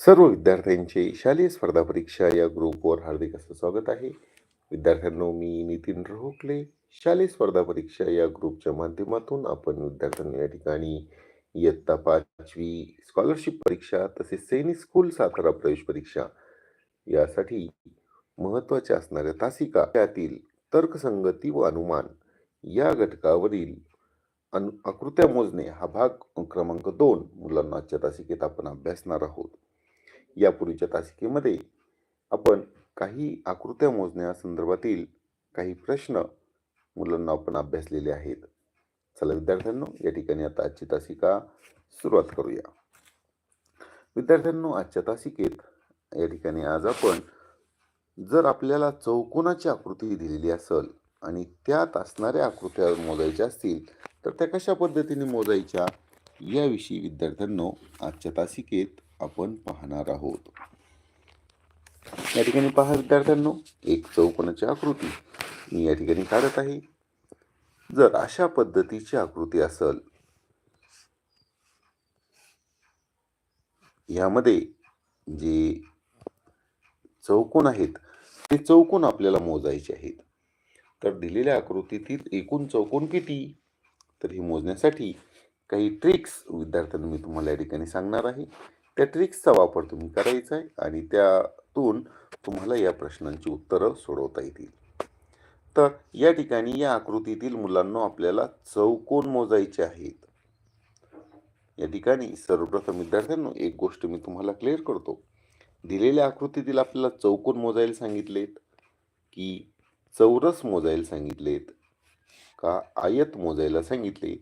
सर्व विद्यार्थ्यांचे शालेय स्पर्धा परीक्षा या ग्रुपवर हार्दिक असं स्वागत आहे. विद्यार्थ्यांनो मी नितीन रोहकले. शालेय स्पर्धा परीक्षा या ग्रुपच्या माध्यमातून आपण विद्यार्थ्यांना या ठिकाणी इयत्ता पाचवी स्कॉलरशिप परीक्षा तसेच सैनिक स्कूल सातारा प्रवेश परीक्षा यासाठी महत्त्वाच्या असणाऱ्या तासिका त्यातील तर्कसंगती व अनुमान या घटकावरील अनु आकृत्या मोजणे हा भाग क्रमांक दोन मुलांना आजच्या तासिकेत आपण अभ्यासणार आहोत. यापूर्वीच्या तासिकेमध्ये आपण काही आकृत्या मोजण्यासंदर्भातील काही प्रश्न मुलांना आपण अभ्यासलेले आहेत. चला विद्यार्थ्यांनो या ठिकाणी आता आजची तासिका सुरुवात करूया. विद्यार्थ्यांनो आजच्या तासिकेत या ठिकाणी आज आपण जर आपल्याला चौकोनाची आकृती दिलेली असेल आणि त्यात असणाऱ्या आकृत्या मोजायच्या असतील तर त्या कशा पद्धतीने मोजायच्या? याविषयी विद्यार्थ्यांनो आजच्या तासिकेत आपण पाहणार आहोत. या ठिकाणी पहा विद्यार्थ्यांनो एक चौकोनाची आकृती. मी या ठिकाणी काढत आहे. जर अशा पद्धतीची आकृती असेल यामध्ये जे चौकोन आहेत ते चौकोन आपल्याला मोजायचे आहेत. तर दिलेल्या आकृतीतील एकूण चौकोन किती? तर हे मोजण्यासाठी काही ट्रिक्स विद्यार्थ्यांना मी तुम्हाला या ठिकाणी सांगणार आहे. त्या ट्रिक्सचा वापर तुम्ही करायचा आहे आणि त्यातून तुम्हाला या प्रश्नांची उत्तरं सोडवता येतील. तर या ठिकाणी या आकृतीतील मुलांना आपल्याला चौकोन मोजायचे आहेत या ठिकाणी सर्वप्रथम विद्यार्थ्यांनो एक गोष्ट मी तुम्हाला क्लिअर करतो. दिलेल्या आकृतीतील आपल्याला चौकोन मोजायला सांगितलेत? की चौरस मोजायला सांगितलेत का आयत मोजायला सांगितले?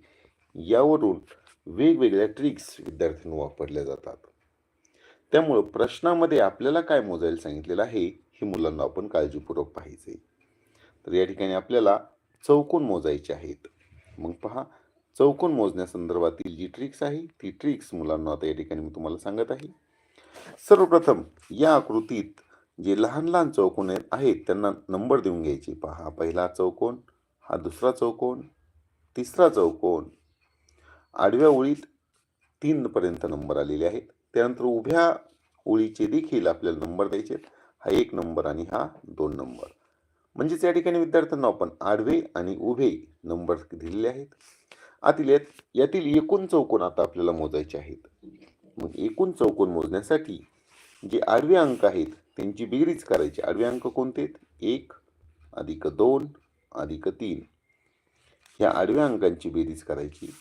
यावरून वेगवेगळ्या ट्रिक्स विद्यार्थ्यांना वापरल्या जातात. त्यामुळं प्रश्नामध्ये आपल्याला काय मोजायला सांगितलेलं आहे हे मुलांना आपण काळजीपूर्वक पाहायचे तर या ठिकाणी आपल्याला चौकोन मोजायचे आहेत. मग पहा चौकोन मोजण्यासंदर्भातील जी ट्रिक्स आहे ती ट्रिक्स मुलांना आता या ठिकाणी मी तुम्हाला सांगत आहे. सर्वप्रथम या आकृतीत जे लहान लहान चौकोन आहेत त्यांना नंबर देऊन घ्यायचे. पहा पहिला चौकोन हा दुसरा चौकोन तिसरा चौकोन. आडव्या ओळीत तीनपर्यंत नंबर आलेले आहेत. त्यानंतर उभ्या ओळीचे देखील आपल्याला नंबर द्यायचे आहेत. हा एक नंबर आणि हा दोन नंबर. म्हणजेच या ठिकाणी विद्यार्थ्यांना आपण आडवे आणि उभे नंबर दिलेले आहेत. आतील यात यातील एकूण चौकोन आता आपल्याला मोजायचे आहेत. मग एकूण चौकोन मोजण्यासाठी जे आडवे अंक आहेत त्यांची बेरीज करायची. आडवे अंक कोणते आहेत? एक अधिक दोन अधिक तीन. ह्या आडव्या अंकांची बेरीज करायची.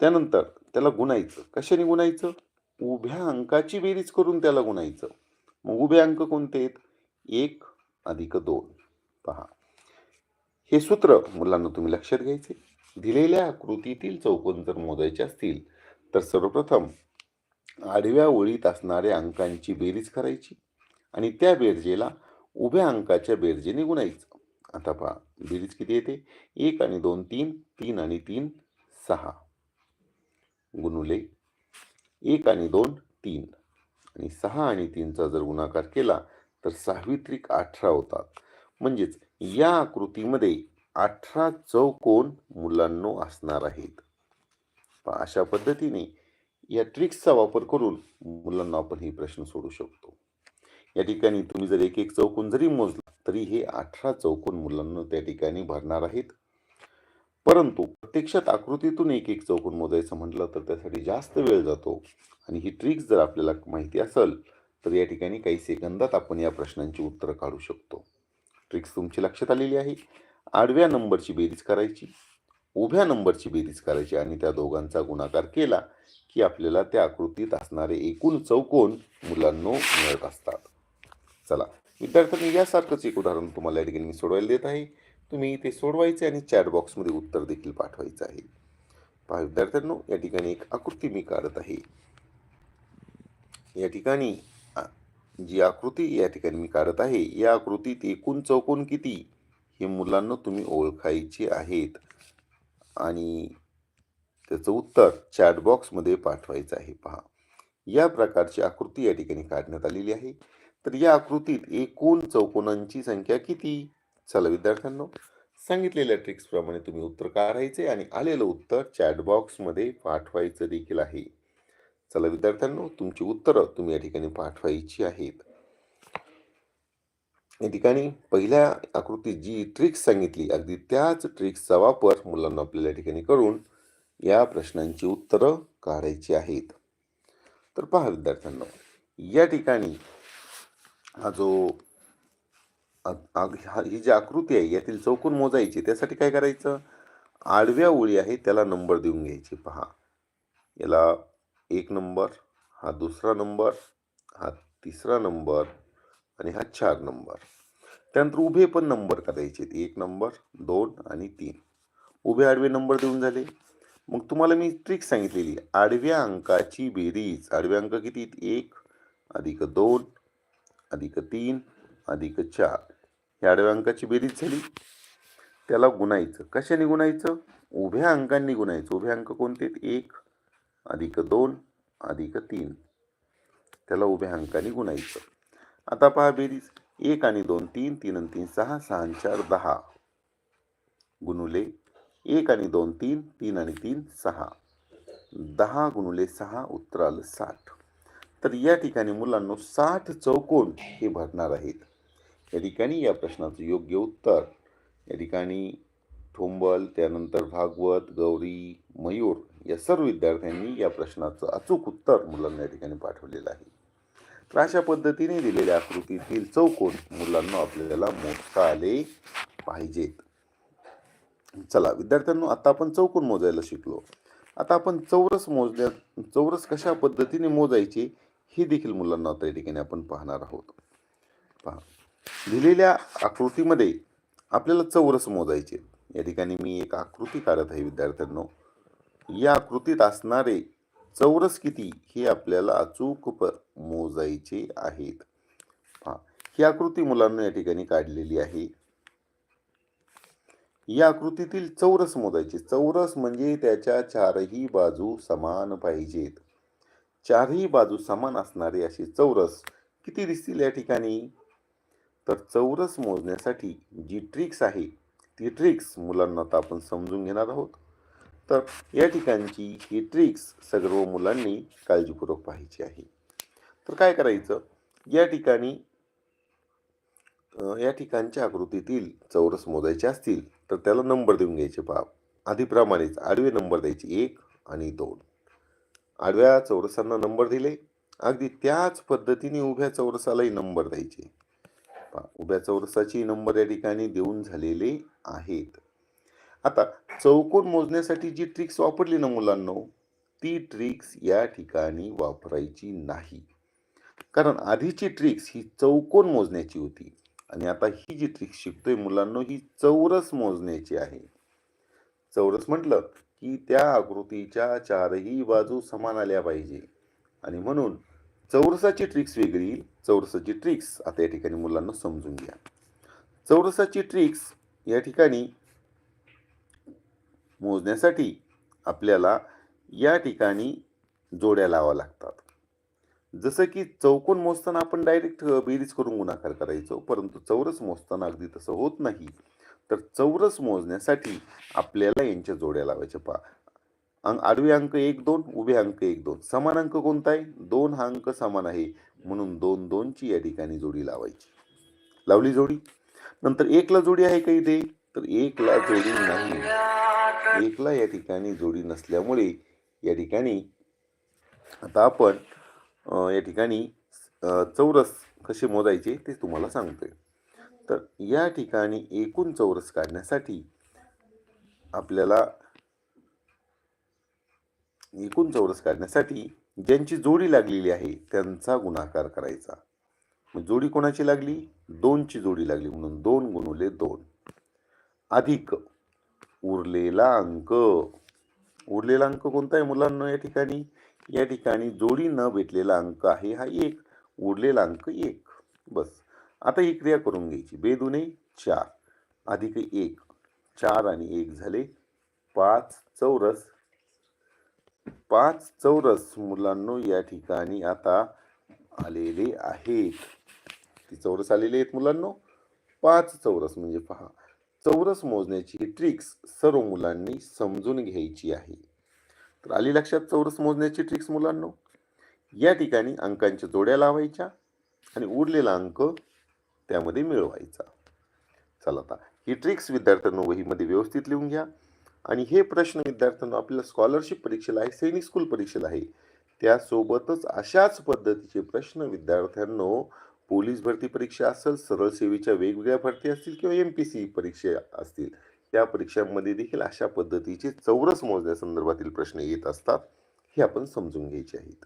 त्यानंतर त्याला गुणायचं. कशाने गुणायचं? उभ्या अंकाची बेरीज करून त्याला गुणायचं. मग उभे अंक कोणते आहेत? एक अधिक दोन. पहा. हे सूत्र मुलांना तुम्ही लक्षात घ्यायचे. दिलेल्या आकृतीतील चौकोन जर मोजायचे असतील तर सर्वप्रथम आडव्या ओळीत असणाऱ्या अंकांची बेरीज करायची आणि त्या बेरजेला उभ्या अंकाच्या बेरजेने गुणायचं. आता पहा बेरीज किती येते? एक आणि दोन तीन तीन आणि तीन सहा. गुणुले एक आणि दोन तीन. आणि सहा आणि तीनचा जर गुणाकार केला तर सहावी त्रिक अठरा होतात. म्हणजेच या आकृतीमध्ये अठरा चौकोन मुलांनो असणार आहेत. अशा पद्धतीने या ट्रिक्सचा वापर करून मुलांना आपण हे प्रश्न सोडू शकतो. या ठिकाणी तुम्ही जर एक एक चौकोन जरी मोजला तरी हे अठरा चौकोन मुलांना त्या ठिकाणी भरणार आहेत. परंतु प्रत्यक्षात आकृतीतून एक एक चौकोन मोजायचं म्हटलं तर त्यासाठी जास्त वेळ जातो. आणि ही ट्रिक्स जर आपल्याला माहिती असेल तर या ठिकाणी काही सेकंदात आपण या प्रश्नांची उत्तरं काढू शकतो. ट्रिक्स तुमची लक्षात आलेली आहे? आडव्या नंबरची बेरीज करायची उभ्या नंबरची बेरीज करायची आणि त्या दोघांचा गुणाकार केला की आपल्याला त्या आकृतीत असणारे एकूण चौकोन मुलांनो मिळत असतात. चला विद्यार्थ्यांनी यासारखंच एक उदाहरण तुम्हाला या ठिकाणी मी सोडवायला देत आहे. तुम्ही ते सोडवायचे आणि चॅट बॉक्समध्ये उत्तर देखील पाठवायचं आहे. पहा विद्यार्थ्यांनो या ठिकाणी एक आकृती मी काढत आहे. या ठिकाणी जी आकृती या ठिकाणी मी काढत आहे या आकृतीत एकूण चौकोन किती? हे मुलांना तुम्ही ओळखायचे आहेत. आणि त्याचं उत्तर चॅट बॉक्समध्ये पाठवायचं आहे. पहा या प्रकारची आकृती या ठिकाणी काढण्यात आलेली आहे. तर या आकृतीत एकूण चौकोनांची संख्या किती? चला विद्यार्थ्यांनो सांगितलेल्या ट्रिक्सप्रमाणे तुम्ही उत्तर काढायचे आणि आलेलं उत्तर चॅटबॉक्समध्ये पाठवायचं देखील आहे. चला विद्यार्थ्यांनो तुमची उत्तरं तुम्ही या ठिकाणी पाठवायची आहेत. या ठिकाणी पहिल्या आकृतीत जी ट्रिक्स सांगितली अगदी त्याच ट्रिक्सचा वापर मुलांना आपल्याला या ठिकाणी करून या प्रश्नांची उत्तरं काढायची आहेत. तर पहा विद्यार्थ्यांना या ठिकाणी हा जो हा- ही जी आकृती आहे यातील चौकून मोजायची त्यासाठी काय करायचं? आडव्या ओळी आहे त्याला नंबर देऊन घ्यायचे पहा. याला एक नंबर हा दुसरा नंबर हा तिसरा नंबर आणि हा चार नंबर. त्यानंतर उभे पण नंबर करायचे एक नंबर दोन आणि तीन. उभे आडवे नंबर देऊन झाले. मग तुम्हाला मी ट्रिक सांगितलेली आडव्या अंकाची बेरीज आडव्या अंक किती एक अधिक दोन अधिक तीन अधिक चार. ह्या आडव्या अंकाची बेरीज झाली. त्याला गुणायचं. कशाने गुणायचं? उभ्या अंकांनी गुणायचं. उभे अंक कोणते एक अधिक दोन अधिक तीन. त्याला उभ्या अंकाने गुणायचं. आता पहा बेरीज. एक आणि दोन तीन तीन आणि तीन सहा सहा आणि चार दहा. गुणुले एक आणि दोन तीन तीन आणि तीन सहा. दहा गुणुले सहा उत्तर आलं साठ. तर या ठिकाणी मुलांना साठ चौकोन हे भरणार आहेत. या ठिकाणी या प्रश्नाचं योग्य उत्तर. या ठिकाणी ठोंबल त्यानंतर भागवत गौरी मयूर या सर्व विद्यार्थ्यांनी या प्रश्नाचं अचूक उत्तर मुलांना या ठिकाणी पाठवलेलं आहे. तर अशा पद्धतीने दिलेल्या आकृतीतील चौकोन मुलांना आपल्याला मोजता आले पाहिजेत. चला विद्यार्थ्यांनो आता आपण चौकोन मोजायला शिकलो. आता आपण चौरस मोजण्या चौरस कशा पद्धतीने मोजायचे हे देखील मुलांना आता या ठिकाणी आपण पाहणार आहोत. पहा. दिलेल्या आकृतीमध्ये आपल्याला चौरस मोजायचे या ठिकाणी मी एक आकृती काढत आहे विद्यार्थ्यांनो. या आकृतीत असणारे चौरस किती हे आपल्याला अचूक मोजायचे आहेत. हा ही आकृती मुलांना या ठिकाणी काढलेली आहे. या आकृतीतील चौरस मोजायचे चौरस म्हणजे त्याच्या चारही बाजू समान पाहिजेत. चारही बाजू समान असणारे असे चौरस किती दिसतील या ठिकाणी? तर चौरस मोजण्यासाठी जी ट्रिक्स आहे ती ट्रिक्स मुलांना आता आपण समजून घेणार आहोत. तर या ठिकाणची ही ट्रिक्स सर्व मुलांनी काळजीपूर्वक पाहायची आहे. तर काय करायचं? या ठिकाणी या ठिकाणच्या आकृतीतील चौरस मोजायचे असतील तर त्याला नंबर देऊन घ्यायचे पहा. आधीप्रमाणेच आडवे नंबर द्यायचे एक आणि दोन. आडव्या चौरसांना नंबर दिले. अगदी त्याच पद्धतीने उभ्या चौरसालाही नंबर द्यायचे. पहा उभ्या चौरसाची नंबर या ठिकाणी देऊन झालेले आहेत. आता चौकोन मोजण्यासाठी जी ट्रिक्स वापरली ना मुलांनो ती ट्रिक्स या ठिकाणी वापरायची नाही. कारण आधीची ट्रिक्स ही चौकोन मोजण्याची होती. आणि आता ही जी ट्रिक्स शिकतोय मुलांनो ही चौरस मोजण्याची आहे. चौरस म्हटलं की त्या आकृतीच्या चारही बाजू समान आल्या पाहिजे. आणि म्हणून चौरसाची ट्रिक्स वेगळी चौरसाची ट्रिक्स आता या ठिकाणी मुलांना समजून घ्या. चौरसाची ट्रिक्स या ठिकाणी मोजण्यासाठी आपल्याला या ठिकाणी जोड्या लावा लागतात. जसं की चौकोन मोजताना आपण डायरेक्ट बेरीज करून गुणाकार करायचो परंतु चौरस मोजताना अगदी तसं होत नाही. तर चौरस मोजण्यासाठी आपल्याला यांच्या जोड्या लावायच्या. पहा अंक आडवे अंक एक दोन उभे अंक एक दोन. समान अंक कोणता आहे दोन हा अंक समान आहे. म्हणून दोन दोनची या ठिकाणी जोडी लावायची. लावली जोडी. नंतर एकला जोडी आहे का इथे? तर एकला जोडी नाही. एकला या ठिकाणी जोडी नसल्यामुळे या ठिकाणी आता आपण या ठिकाणी चौरस कसे मोजायचे ते तुम्हाला सांगतोय. तर या ठिकाणी एकूण चौरस काढण्यासाठी आपल्याला एकूण चौरस काढण्यासाठी ज्यांची जोडी लागलेली आहे त्यांचा गुणाकार करायचा. मग जोडी कोणाची लागली? दोनची जोडी लागली म्हणून दोन गुणुले दोन. अधिक उरलेला अंक. उरलेला अंक कोणता आहे मुलांना या ठिकाणी? या ठिकाणी जोडी न भेटलेला अंक आहे हा एक. उरलेला अंक एक. बस. आता ही क्रिया करून घ्यायची. बेदुने चार. अधिक एक. चार आणि एक झाले पाच. चौरस पाच चौरस मुलांनो या ठिकाणी आता आलेले आहेत. ती चौरस आलेले आहेत मुलांनो. पाच चौरस म्हणजे पहा चौरस मोजण्याची ट्रिक्स सर्व मुलांनी समजून घ्यायची आहे. तर आली लक्षात चौरस मोजण्याची ट्रिक्स मुलांनो? या ठिकाणी अंकांच्या जोड्या लावायच्या आणि उरलेला अंक त्यामध्ये मिळवायचा. चला आता ही ट्रिक्स विद्यार्थ्यांनो वहीमध्ये व्यवस्थित लिहून घ्या. आणि हे प्रश्न विद्यार्थ्यांना आपल्याला स्कॉलरशिप परीक्षेला आहे सैनिक स्कूल परीक्षेला आहे. त्यासोबतच अशाच पद्धतीचे प्रश्न विद्यार्थ्यांनो पोलीस भरती परीक्षा असेल सरळ सेवेच्या वेगवेगळ्या भरती असतील किंवा एम पी सी परीक्षा असतील त्या परीक्षांमध्ये देखील अशा पद्धतीचे चौरस मोजण्यासंदर्भातील प्रश्न येत असतात हे आपण समजून घ्यायचे आहेत.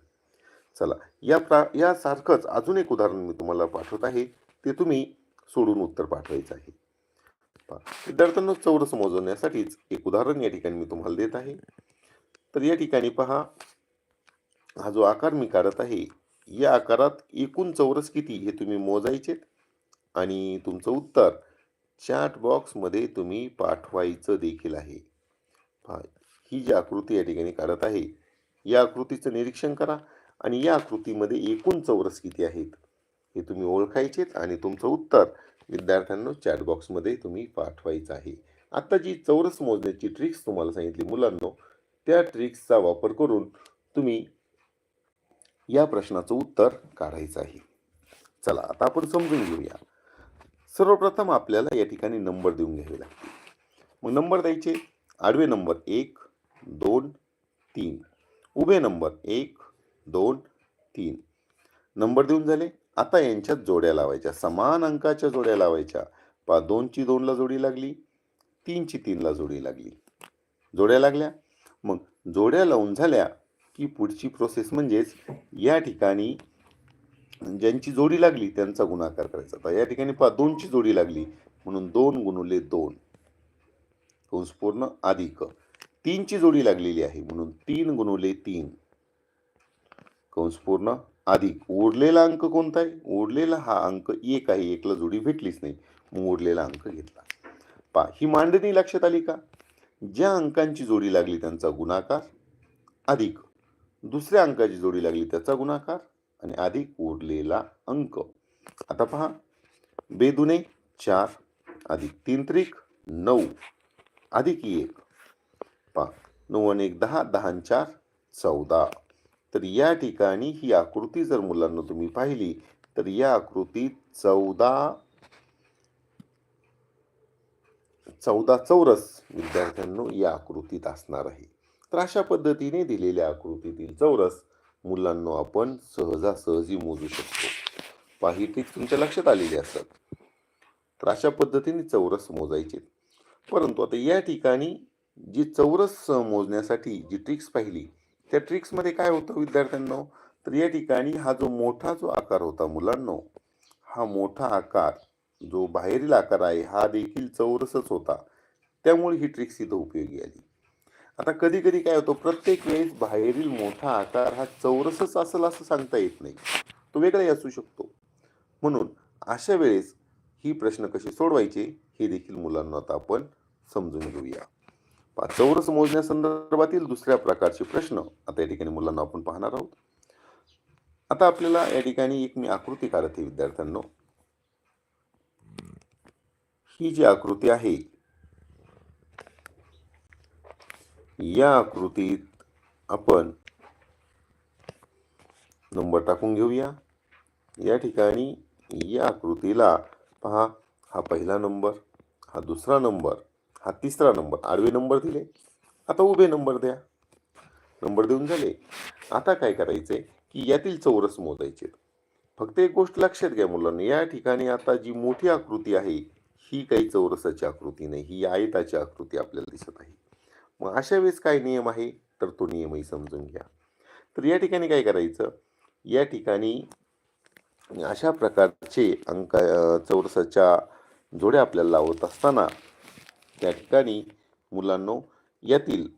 चला या प्रा यासारखंच अजून एक उदाहरण मी तुम्हाला पाठवत आहे ते तुम्ही सोडून उत्तर पाठवायचं आहे. विद्यार्थ्यांना चौरस मोजवण्यासाठीच एक उदाहरण या ठिकाणी मी तुम्हाला देत आहे. तर या ठिकाणी पहा. हा जो आकार मी काढत आहे या आकारात एकूण चौरस किती हे तुम्ही मोजायचे आणि तुमचं उत्तर चॅट बॉक्समध्ये तुम्ही पाठवायचं देखील आहे. पहा ही जी आकृती या ठिकाणी काढत आहे या आकृतीचं निरीक्षण करा आणि या आकृतीमध्ये एकूण चौरस किती आहेत हे तुम्ही ओळखायचेत आणि तुमचं उत्तर विद्यार्थ्यांना चॅट बॉक्समध्ये तुम्ही पाठवायचं आहे. आत्ता जी चौरस मोजण्याची ट्रिक्स तुम्हाला सांगितली मुलांनो त्या ट्रिक्सचा वापर करून तुम्ही या प्रश्नाचं उत्तर काढायचं आहे. चला आता आपण समजून घेऊया. सर्वप्रथम आपल्याला या ठिकाणी नंबर देऊन घ्यावे लागतील. मग नंबर द्यायचे. आडवे नंबर एक दोन तीन. उभे नंबर एक दोन तीन. नंबर देऊन झाले. आता यांच्यात जोड्या लावायच्या समान अंकाच्या जोड्या लावायच्या. पा दोनची दोनला जोडी लागली तीनची तीनला जोडी लागली. जोड्या लागल्या. मग जोड्या लावून झाल्या की पुढची प्रोसेस म्हणजेच या ठिकाणी ज्यांची जोडी लागली त्यांचा गुणाकार करायचा. आता या ठिकाणी पहा दोनची जोडी लागली. म्हणून दोन गुणुले दोन. कंस पूर्ण अधिक. तीनची जोडी लागलेली आहे. म्हणून तीन गुणुले तीन. कंस पूर्ण अधिक उरलेला अंक कोणता आहे? उरलेला हा अंक एक आहे एकला जोडी भेटलीच नाही. मग उरलेला अंक घेतला. पहा ही मांडणी लक्षात आली का? ज्या अंकांची जोडी लागली त्यांचा गुणाकार अधिक. दुसऱ्या अंकाची जोडी लागली त्याचा गुणाकार आणि अधिक उरलेला अंक. आता पहा बेदुने चार अधिक तीन त्रिक नऊ अधिक एक. पहा नऊ आणि एक दहा दहा चार चौदा. तर या ठिकाणी ही आकृती जर मुलांना तुम्ही पाहिली तर या आकृतीत चौदा चौदा चौरस विद्यार्थ्यांनो या आकृतीत असणार आहे. तर अशा पद्धतीने दिलेल्या आकृतीतील चौरस मुलांना आपण सहजासहजी मोजू शकतो. पाही ट्रिक्स तुमच्या लक्षात आलेली असतात. तर अशा पद्धतीने चौरस मोजायचे. परंतु आता या ठिकाणी जी चौरस मोजण्यासाठी जी ट्रिक्स पाहिली त्या ट्रिक्समध्ये काय होतं विद्यार्थ्यांनो? तर या ठिकाणी हा जो मोठा जो आकार होता मुलांनो हा मोठा आकार जो बाहेरील आकार आहे हा देखील चौरसच होता. त्यामुळे ही ट्रिक्स इथं उपयोगी आली. आता कधी कधी काय होतं प्रत्येक वेळेस बाहेरील मोठा आकार हा चौरसच असेल असं सांगता येत नाही. तो वेगळाही असू शकतो. म्हणून अशा वेळेस ही प्रश्न कसे सोडवायचे हे देखील मुलांना आता आपण समजून घेऊया. पाचवरच मोजण्यासंदर्भातील दुसऱ्या प्रकारचे प्रश्न आता या ठिकाणी मुलांना आपण पाहणार आहोत. आता आपल्याला या ठिकाणी एक मी आकृती काढत आहे विद्यार्थ्यांनो. ही जी आकृती आहे या आकृतीत आपण नंबर टाकून घेऊया. या ठिकाणी या आकृतीला पहा हा पहिला नंबर हा दुसरा नंबर हा तिसरा नंबर. आडवे नंबर दिले. आता उभे नंबर द्या. नंबर देऊन झाले. आता काय करायचंय? की यातील चौरस मोजायचे फक्त एक गोष्ट लक्षात घ्या मुलांना. या ठिकाणी आता जी मोठी आकृती आहे ही काही चौरसाची आकृती नाही. ही आयताची आकृती आपल्याला दिसत आहे. मग अशा वेळेस काय नियम आहे? तर तो नियमही समजून घ्या. तर या ठिकाणी काय करायचं? या ठिकाणी अशा प्रकारचे अंक चौरसाच्या जोड्या आपल्याला लावत असताना त्या ठिकाणी मुलांनो यातील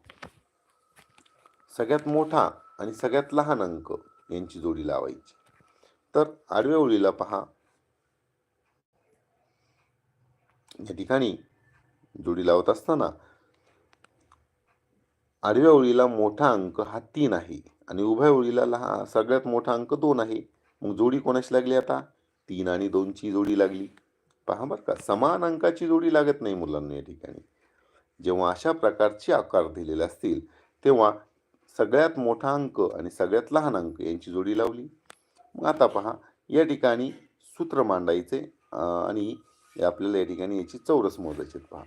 सगळ्यात मोठा आणि सगळ्यात लहान अंक यांची जोडी लावायची. तर आडव्या ओळीला पहा. या ठिकाणी जोडी लावत असताना आडव्या ओळीला मोठा अंक हा तीन आहे आणि उभ्या ओळीला लहा सगळ्यात मोठा अंक दोन आहे. मग जोडी कोणाशी लागली आता? तीन आणि दोनची जोडी लागली. पहा बरं का समान अंकाची जोडी लागत नाही मुलांना या ठिकाणी. जेव्हा अशा प्रकारचे आकार दिलेले असतील तेव्हा सगळ्यात मोठा अंक आणि सगळ्यात लहान अंक यांची जोडी लावली. मग आता पहा या ठिकाणी सूत्र मांडायचे आणि आपल्याला या ठिकाणी याची चौरस मोजायचे आहेत पहा.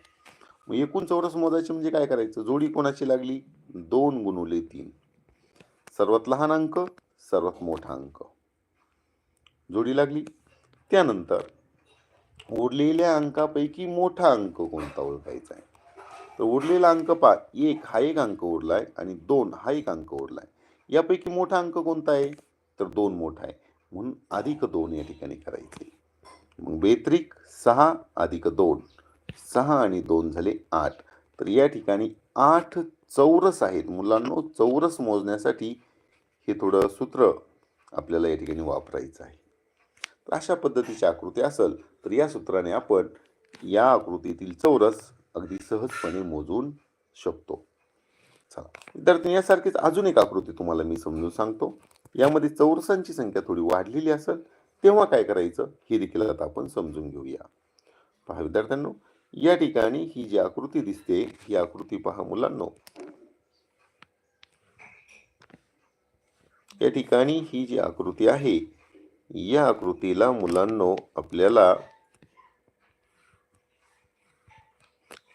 मग एकूण चौरस मोजायचे म्हणजे काय करायचं? जोडी कोणाची लागली? दोन गुणुले तीन. सर्वात लहान अंक सर्वात मोठा अंक. जोडी लागली. त्यानंतर उरलेल्या अंकापैकी मोठा अंक कोणता ओळखायचा आहे? तर उरलेला अंक पा एक हा एक अंक उरला आहे आणि दोन हा एक अंक उरला आहे यापैकी मोठा अंक कोणता आहे? तर दोन मोठा आहे. म्हणून अधिक दोन या ठिकाणी करायचे. मग बेत्रिक सहा अधिक दोन. सहा आणि दोन झाले आठ. तर या ठिकाणी आठ चौरस आहेत. मुलांनो चौरस मोजण्यासाठी हे थोडं सूत्र आपल्याला या ठिकाणी वापरायचं आहे. तर अशा पद्धतीची आकृती असेल तर या सूत्राने आपण या आकृतीतील चौरस अगदी सहजपणे मोजून शकतो. चला. विद्यार्थी यासारखीच अजून एक आकृती तुम्हाला मी समजून सांगतो. यामध्ये चौरसांची संख्या थोडी वाढलेली असेल तेव्हा काय करायचं हे देखील आता आपण समजून घेऊया. पहा विद्यार्थ्यांनो या ठिकाणी ही जी आकृती दिसते ही आकृती पहा मुलांनो. या ठिकाणी ही जी आकृती आहे या आकृतीला मुलांनो आपल्याला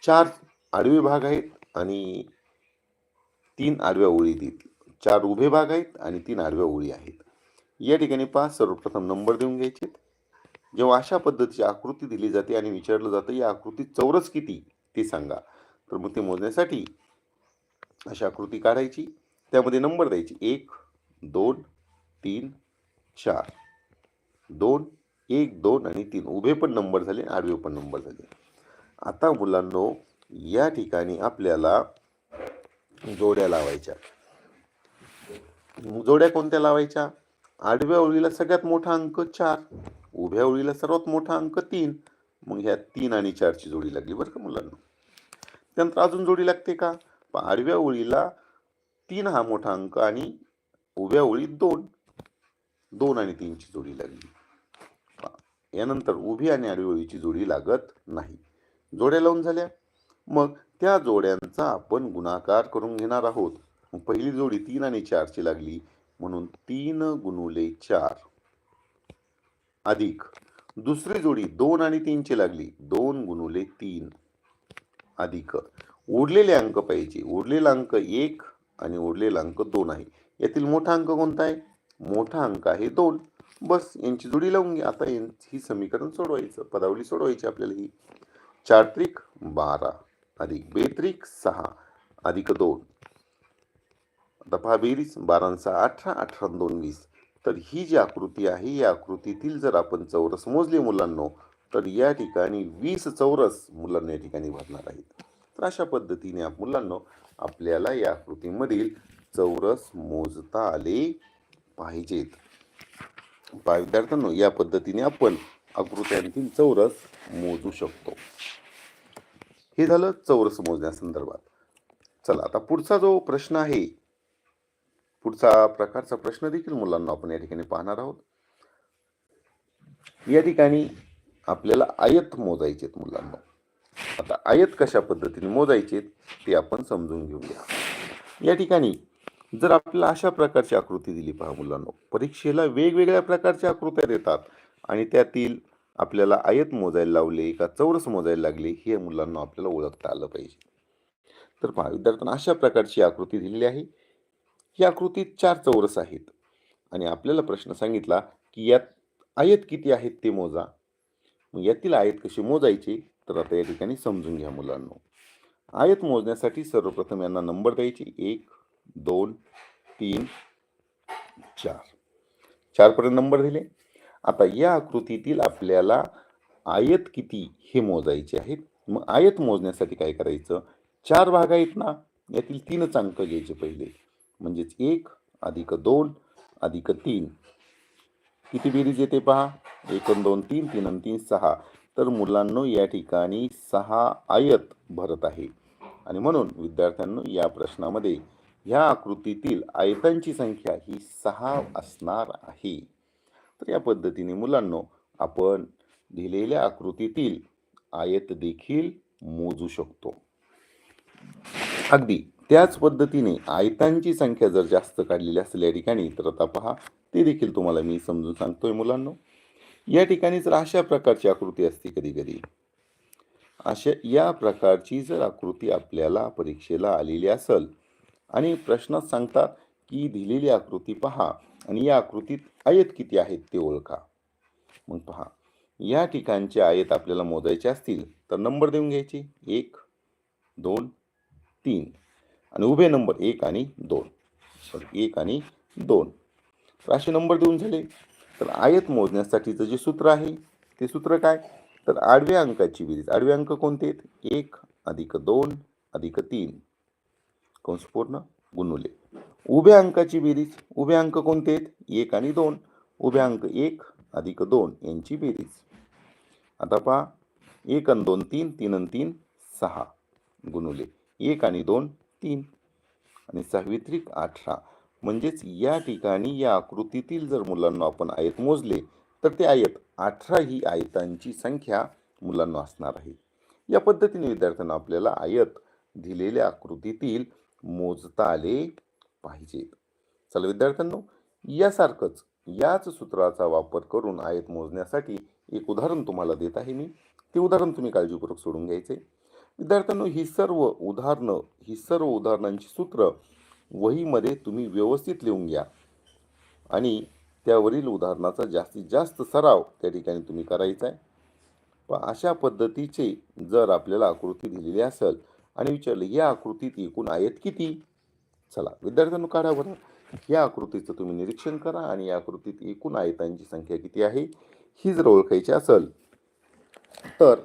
चार आडवे भाग आहेत आणि तीन आडव्या ओळी देत. चार उभे भाग आहेत आणि तीन आडव्या ओळी आहेत. या ठिकाणी पाच सर्वप्रथम नंबर देऊन घ्यायचे जेव्हा अशा पद्धतीची आकृती दिली जाते आणि विचारलं जातं या आकृतीत चौरस किती? ते सांगा. तर मग ते मोजण्यासाठी अशी आकृती काढायची. त्यामध्ये नंबर द्यायची. एक दोन तीन चार. दोन एक दोन आणि तीन. उभे पण नंबर झाले आडवे पण नंबर झाले. आता मुलांनो या ठिकाणी आपल्याला जोड्या लावायच्या. जोड्या कोणत्या लावायच्या? आडव्या ओळीला सगळ्यात मोठा अंक चार उभ्या ओळीला सर्वात मोठा अंक तीन. मग ह्या तीन आणि चारची जोडी लागली बरं का मुलांना? त्यानंतर अजून जोडी लागते का? आडव्या ओळीला तीन हा मोठा अंक आणि उभ्या ओळीत दोन. दोन आणि तीनची जोडी लागली. यानंतर उभी आणि आडवी ओळीची जोडी लागत नाही. जोड्या लावून झाल्या. मग त्या जोड्यांचा आपण गुणाकार करून घेणार आहोत. पहिली जोडी तीन आणि चारची लागली म्हणून तीन गुणुले चार. अधिक. दुसरी जोडी दोन आणि तीनची लागली. दोन गुणुले तीन. अधिक. उरलेले अंक पाहिजे. उरलेला अंक एक आणि उरलेला अंक दोन आहे. यातील मोठा अंक कोणता आहे? मोठा अंक आहे दोन. बस यांची जोडी लावून घ्या. आता ही समीकरण सोडवायचं. पदावली सोडवायची आपल्याला ही. चार त्रिक बारा. अधिक बेत्रिक सहा. अधिक दोन. दफा बेरीज बारांचा अठरा अठरा दोन वीस. तर ही जी आकृती आहे या आकृतीतील जर आपण चौरस मोजले मुलांनो तर या ठिकाणी वीस चौरस मुलांना या ठिकाणी भरणार आहेत. तर अशा पद्धतीने आप- मुलांनो आपल्याला या आकृतीमधील चौरस मोजता आले पाहिजेत. विद्यार्थ्यांनो या पद्धतीने आपण आकृत्यांतील चौरस मोजू शकतो. हे झालं चौरस मोजण्यासंदर्भात चला आता पुढचा जो प्रश्न आहे पुढचा प्रकारचा प्रश्न देखील मुलांना आपण या ठिकाणी पाहणार आहोत. या ठिकाणी आपल्याला आयत मोजायचे आहेत मुलांना. आता आयत कशा पद्धतीने मोजायचे ते आपण समजून घेऊया. या ठिकाणी जर आपल्याला अशा प्रकारची आकृती दिली पहा मुलांना. परीक्षेला वेगवेगळ्या प्रकारच्या आकृत्या देतात. आणि त्यातील आपल्याला आयत मोजायला लावले का चौरस मोजायला लागले हे मुलांना आपल्याला ओळखता आलं पाहिजे. तर पहा विद्यार्थ्यांना अशा प्रकारची आकृती दिलेली आहे. ही आकृतीत चार चौरस आहेत. आणि आपल्याला प्रश्न सांगितला की यात आयत किती आहेत ते मोजा. मग यातील आयत कशी मोजायची? तर आता या ठिकाणी समजून घ्या मुलांना. आयत मोजण्यासाठी सर्वप्रथम यांना नंबर द्यायचे. एक दोन तीन चार. चारपर्यंत नंबर दिले. आता या आकृतीतील आपल्याला आयत किती हे मोजायचे आहेत. मग आयत मोजण्यासाठी काय करायचं? चार भाग आहेत ना? यातील तीनच अंक घ्यायचे पहिले. म्हणजेच एक अधिक दोन अधिक तीन. किती बेरीज येते पहा? एक दोन तीन तीन आणि तीन सहा. तर मुलांनो या ठिकाणी सहा आयत भरत आहे. आणि म्हणून विद्यार्थ्यांनो या प्रश्नामध्ये ह्या आकृतीतील आयतांची संख्या ही सहा असणार आहे. तर या पद्धतीने मुलांनो आपण दिलेल्या आकृतीतील आयत देखील मोजू शकतो. अगदी त्याच पद्धतीने आयतांची संख्या जर जास्त काढलेली असेल या ठिकाणी तर आता पहा ते देखील तुम्हाला मी समजून सांगतोय मुलांनो. या ठिकाणी जर अशा प्रकारची आकृती असते कधी कधी अशा या प्रकारची जर आकृती आपल्याला परीक्षेला आलेली असेल आणि प्रश्नात सांगतात की दिलेली आकृती पहा आणि या आकृतीत आयत किती आहेत ते ओळखा. मग पहा या ठिकाणचे आयत आपल्याला मोजायचे असतील तर नंबर देऊन घ्यायचे. एक दोन तीन. आणि उभे नंबर एक आणि दोन. सॉरी एक आणि दोन. तर असे नंबर देऊन झाले. तर आयत मोजण्यासाठीचं जे सूत्र आहे ते सूत्र काय? तर आडव्या अंकाची बेरीज. आडवे अंक कोणते आहेत? एक अधिक दोन अधिक तीन. कंस पूर्ण गुणुले. उभ्या अंकाची बेरीज उभे अंक कोणते आहेत? एक आणि दोन. उभे अंक एक अधिक दोन यांची बेरीज. आता पहा एक आणि दोन तीन तीन आणि तीन सहा. गुणुले. एक आणि दोन तीन. आणि सावित्रिक अठरा. म्हणजेच या ठिकाणी या आकृतीतील जर मुलांना आपण आयत मोजले तर ते आयत अठरा ही आयतांची संख्या मुलांना असणार आहे. या पद्धतीने विद्यार्थ्यांना आपल्याला आयत दिलेल्या आकृतीतील मोजता आले पाहिजेत चला विद्यार्थ्यांनो यासारखंच याच सूत्राचा वापर करून आयत मोजण्यासाठी एक उदाहरण तुम्हाला देत आहे मी. ते उदाहरण तुम्ही काळजीपूर्वक सोडून घ्यायचे. विद्यार्थ्यांनो ही सर्व उदाहरणं ही सर्व उदाहरणांची सूत्र वहीमध्ये तुम्ही व्यवस्थित लिहून घ्या. आणि त्यावरील उदाहरणाचा जास्तीत जास्त सराव त्या ठिकाणी तुम्ही करायचा आहे. पण अशा पद्धतीचे जर आपल्याला आकृती दिलेली असेल आणि विचारलं या आकृतीत एकूण आयत किती? चला विद्यार्थ्यांनो काढा बरं या आकृतीचं तुम्ही निरीक्षण करा आणि या आकृतीत एकूण आयतांची संख्या किती आहे ही जर ओळखायची असेल तर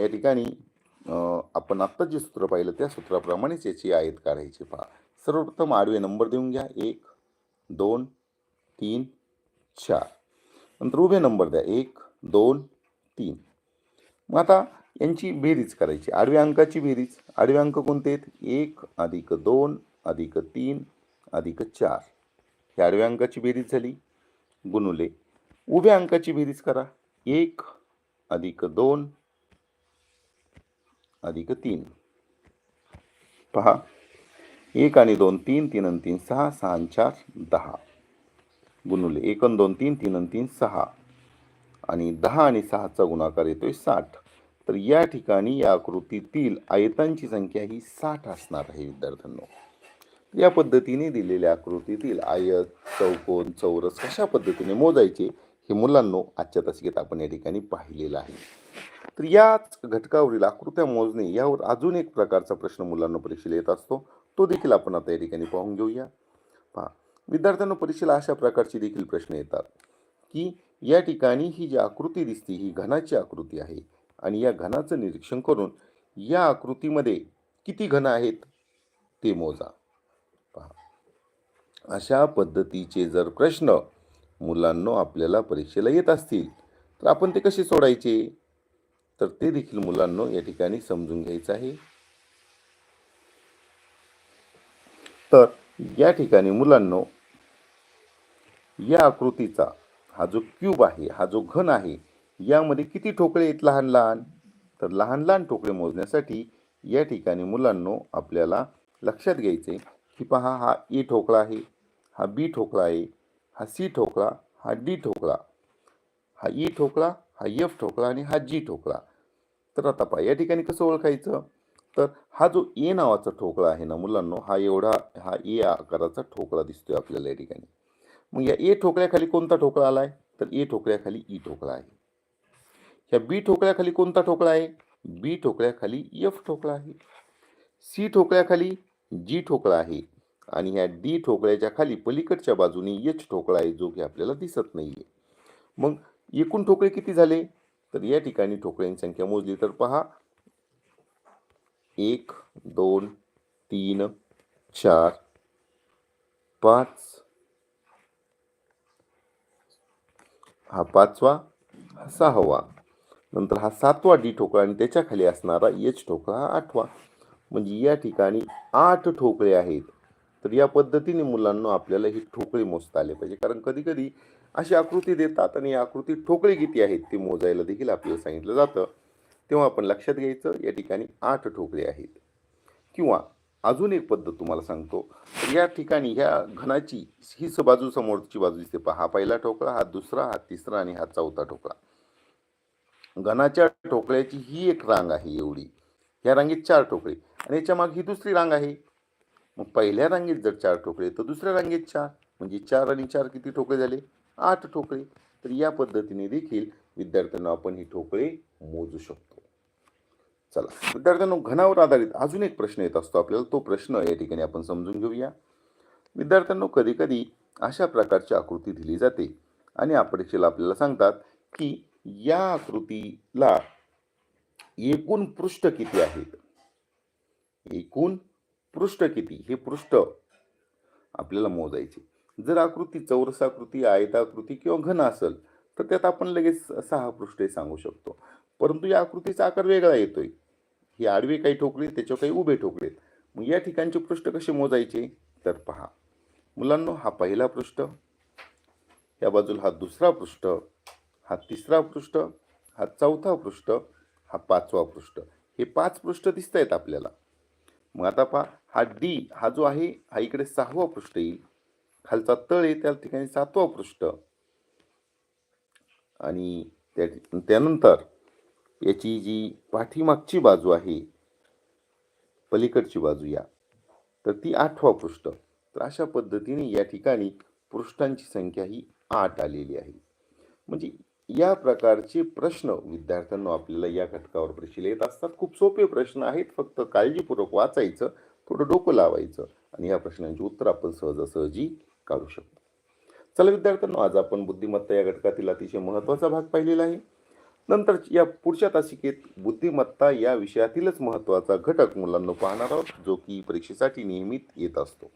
या ठिकाणी आपण आत्ता जे सूत्र पाहिलं त्या सूत्राप्रमाणेच याची आयत काढायची पहा. सर्वप्रथम आडवे नंबर देऊन घ्या. एक दोन तीन चार. नंतर उभे नंबर द्या. एक दोन तीन. मग आता यांची बेरीज करायची. आडव्या अंकाची बेरीज. आडवे अंक कोणते आहेत? एक अधिक दोन अधिक तीन अधिक चार. हे आडव्या अंकाची बेरीज झाली. गुणुले. उभ्या अंकाची बेरीज करा. एक अधिक दोन अधिक तीन. पहा. एक आणि दोन तीन तीन आणि तीन सहा सहा आणि चार दहा. गुणुले. एक आणि दोन तीन तीन आणि तीन सहा. आणि दहा आणि सहाचा गुणाकार येतोय साठ. तर या ठिकाणी या आकृतीतील आयतांची संख्या ही साठ असणार आहे विद्यार्थ्यांनो. या पद्धतीने दिलेल्या आकृतीतील आयत चौकोन चौरस कशा पद्धतीने मोजायचे हे मुलांनो आजच्या तासिकेत आपण या ठिकाणी पाहिलेलं आहे. तर याच घटकावरील आकृत्या मोजणे यावर अजून एक प्रकारचा प्रश्न मुलांना परीक्षेला येत असतो. तो देखील आपण आता या ठिकाणी पाहून घेऊया. पहा विद्यार्थ्यांना परीक्षेला अशा प्रकारचे देखील प्रश्न येतात की या ठिकाणी ही जी आकृती दिसते ही घनाची आकृती आहे आणि या घनाचं निरीक्षण करून या आकृतीमध्ये किती घन आहेत ते मोजा. पहा. अशा पद्धतीचे जर प्रश्न मुलांना आपल्याला परीक्षेला येत असतील तर आपण ते कसे सोडायचे? तर ते देखील मुलांना या ठिकाणी समजून घ्यायचं आहे. तर या ठिकाणी मुलांनो या आकृतीचा हा जो क्यूब आहे हा जो घन आहे यामध्ये किती ठोकळे आहेत लहान लहान? तर लहान लहान ठोकळे मोजण्यासाठी या ठिकाणी मुलांनो आपल्याला लक्षात घ्यायचे की पहा हा ए ठोकळा आहे हा बी ठोकळा आहे हा सी ठोकळा हा डी ठोकळा हा ई ठोकळा हा एफ ठोकळा आणि हा जी ठोकळा. तर आता पहा या ठिकाणी कसं ओळखायचं? तर हा जो ए नावाचा ठोकळा आहे ना मुलांनो हा एवढा हा ए आकाराचा ठोकळा दिसतोय आपल्याला या ठिकाणी. मग या ए ठोकळ्याखाली कोणता ठोकळा आला आहे तर ए ठोकळ्याखाली ई ठोकळा आहे. ह्या बी ठोकळ्याखाली कोणता ठोकळा आहे? बी ठोकळ्याखाली एफ ठोकळा आहे. सी ठोकळ्याखाली जी ठोकळा आहे. आणि ह्या डी ठोकळ्याच्या खाली पलीकडच्या बाजूने एच ठोकळा आहे जो की आपल्याला दिसत नाही आहे मग एकूण ठोकळे किती झाले? तर या ठिकाणी ठोकळ्यांची संख्या मोजली तर पहा. एक दोन तीन चार पाच. हा पाचवा हा सहावा. नंतर हा सातवा डी ठोकळा आणि त्याच्याखाली असणारा एच ठोकळा हा आठवा. म्हणजे या ठिकाणी आठ ठोकळे आहेत. तर या पद्धतीने मुलांना आपल्याला ही ठोकळे मोजता आले पाहिजे. कारण कधी कधी अशी आकृती देतात आणि या आकृती ठोकळे किती आहेत ते मोजायला देखील आपल्याला सांगितलं जातं. तेव्हा आपण लक्षात घ्यायचं या ठिकाणी आठ ठोकळे आहेत. किंवा अजून एक पद्धत तुम्हाला सांगतो. या ठिकाणी ह्या घनाची ही बाजू समोरची बाजू दिसते पहा. हा पहिला ठोकळा हा दुसरा हा तिसरा आणि हा चौथा ठोकळा. घनाच्या ठोकळ्याची ही एक रांग आहे एवढी. ह्या रांगेत चार टोकळे. आणि याच्या मागे ही दुसरी रांग आहे. मग पहिल्या रांगेत जर चार टोकळे तर दुसऱ्या रांगेत चार. म्हणजे चार आणि चार किती ठोकळे झाले? आठ ठोकळे तर या पद्धतीने देखील विद्यार्थ्यांना आपण ही ठोकळे मोजू शकतो. चला. विद्यार्थ्यांना घनावर आधारित अजून एक प्रश्न येत असतो आपल्याला. तो प्रश्न या ठिकाणी आपण समजून घेऊया. विद्यार्थ्यांना कधी कधी अशा प्रकारची आकृती दिली जाते. आणि परीक्षेला आपल्याला सांगतात की या आकृतीला एकूण पृष्ठ किती आहेत? एकूण पृष्ठ किती? हे पृष्ठ आपल्याला मोजायचे. जर आकृती चौरसाकृती आयताकृती किंवा घन असेल तर त्यात आपण लगेच सहा पृष्ठे सांगू शकतो. परंतु या आकृतीचा आकार वेगळा येतोय. ही आडवे काही ठोकले त्याच्यावर काही उभे ठोकळे आहेत. मग या ठिकाणचे पृष्ठ कसे मोजायचे? तर पहा. मुलांनो हा पहिला पृष्ठ या बाजूला हा दुसरा पृष्ठ हा तिसरा पृष्ठ हा चौथा पृष्ठ हा पाचवा पृष्ठ. हे पाच पृष्ठ दिसत आहेत आपल्याला. मग आता पहा हा डी हा जो आहे हा इकडे सहावा पृष्ठ येईल. खालचा तळ आहे त्या ठिकाणी सातवा पृष्ठ. आणि त्या त्यानंतर याची जी पाठीमागची बाजू आहे पलीकडची बाजू या. तर ती आठवा पृष्ठ. तर अशा पद्धतीने या ठिकाणी पृष्ठांची संख्या ही आठ आलेली आहे. म्हणजे या प्रकारचे प्रश्न विद्यार्थ्यांना आपल्याला या घटकावर परीक्षेला येत असतात. खूप सोपे प्रश्न आहेत. फक्त काळजीपूर्वक वाचायचं थोडं डोकं लावायचं आणि या प्रश्नांची उत्तर आपण सहजासहजी काढू शकतो. चला विद्यार्थ्यांनो आज आपण बुद्धिमत्ता या घटकातील अतिशय महत्त्वाचा भाग पाहिलेला आहे. नंतर या पुढच्या तासिकेत बुद्धिमत्ता या विषयातीलच महत्त्वाचा घटक मुलांना पाहणार आहोत जो की परीक्षेसाठी नियमित येत असतो.